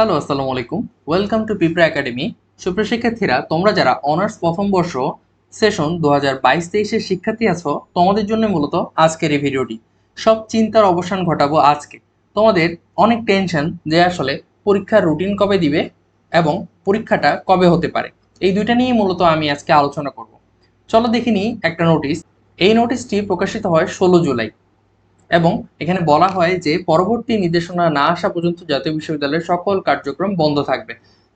Hello, আসসালামু আলাইকুম। Welcome to Pipra academy সুপ্রিয় শিক্ষার্থীরা, তোমরা যারা অনার্স প্রথম বর্ষ সেশন দু হাজার বাইশ তেইশের শিক্ষার্থী আছো, তোমাদের জন্য মূলত আজকের এই ভিডিওটি সব চিন্তার অবসান ঘটাবো আজকে। তোমাদের অনেক টেনশন যে আসলে পরীক্ষার রুটিন কবে দিবে এবং পরীক্ষাটা কবে হতে পারে। এই দুইটা নিয়ে মূলত আমি আজকে আলোচনা করব। চলো দেখিনি একটা নোটিশ এই নোটিশটি প্রকাশিত হয় ষোলো জুলাই। এবং এখানে বলা হয় যে পরবর্তী নির্দেশনা না আসা পর্যন্ত জাতীয় বিশ্ববিদ্যালয়ের সকল কার্যক্রম বন্ধ থাকবে।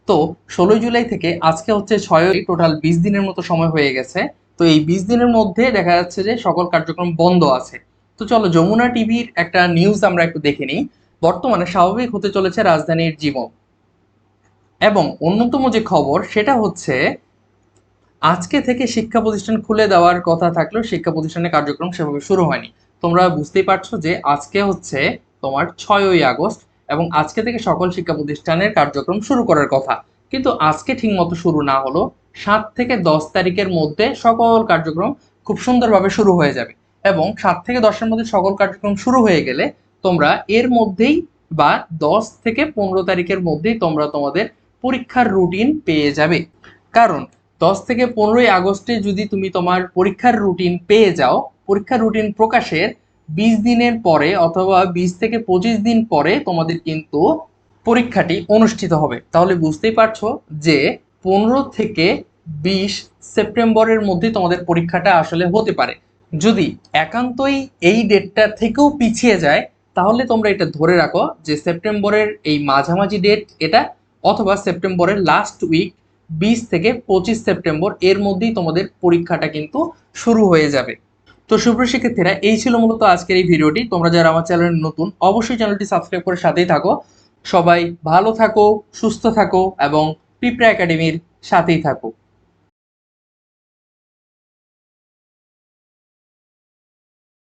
তো ষোলোই জুলাই থেকে আজকে হচ্ছে ছয় টোটাল বিশ দিনের মতো সময় হয়ে গেছে। তো এই বিশ দিনের মধ্যে দেখা যাচ্ছে যে সকল কার্যক্রম বন্ধ আছে। তো চলো যমুনা টিভির একটা নিউজ আমরা একটু দেখে নিই। বর্তমানে স্বাভাবিক হতে চলেছে রাজধানীর জীবন। এবং অন্যতম যে খবর সেটা হচ্ছে, আজকে থেকে শিক্ষা প্রতিষ্ঠান খুলে দেওয়ার কথা থাকলেও শিক্ষা প্রতিষ্ঠানের কার্যক্রম সেভাবে শুরু হয়নি। তোমরা বুঝতেই পারছ যে আজকে হচ্ছে তোমার ছয়ই আগস্ট এবং আজকে থেকে সকল শিক্ষা প্রতিষ্ঠানের কার্যক্রম শুরু করার কথা। কিন্তু আজকে ঠিকমতো শুরু না হলো, সাত থেকে দশ তারিখের মধ্যে সকল কার্যক্রম খুব সুন্দরভাবে শুরু হয়ে যাবে এবং সাত থেকে দশের মধ্যে সকল কার্যক্রম শুরু হয়ে গেলে তোমরা এর মধ্যেই বা দশ থেকে পনেরো তারিখের মধ্যেই তোমরা তোমাদের পরীক্ষার রুটিন পেয়ে যাবে। কারণ দশ থেকে পনেরোই আগস্টে যদি তুমি তোমার পরীক্ষার রুটিন পেয়ে যাও পরীক্ষার রুটিন প্রকাশের বিশ দিনের পরে অথবা বিশ থেকে পঁচিশ দিন পরে তোমাদের কিন্তু পরীক্ষাটি অনুষ্ঠিত হবে। তাহলে বুঝতেই পারছ যে পনেরো থেকে বিশ সেপ্টেম্বরের মধ্যে তোমাদের পরীক্ষাটা আসলে হতে পারে। যদি একান্তই এই ডেটটা থেকেও পিছিয়ে যায়, তাহলে তোমরা এটা ধরে রাখো যে সেপ্টেম্বরের এই মাঝামাঝি ডেট এটা অথবা সেপ্টেম্বরের লাস্ট উইক বিশ থেকে পঁচিশ সেপ্টেম্বর এর মধ্যেই তোমাদের পরীক্ষাটা কিন্তু শুরু হয়ে যাবে। তো সুপ্রিয় শিক্ষার্থীরা, এই ছিল মূলত আজকের এই ভিডিওটি। তোমরা যারা আমার চ্যানেল নতুন, অবশ্যই চ্যানেলটি সাবস্ক্রাইব করে সাথেই থাকো। সবাই ভালো থাকো, সুস্থ থাকো এবং পিঁপড়া একাডেমির সাথেই থাকো।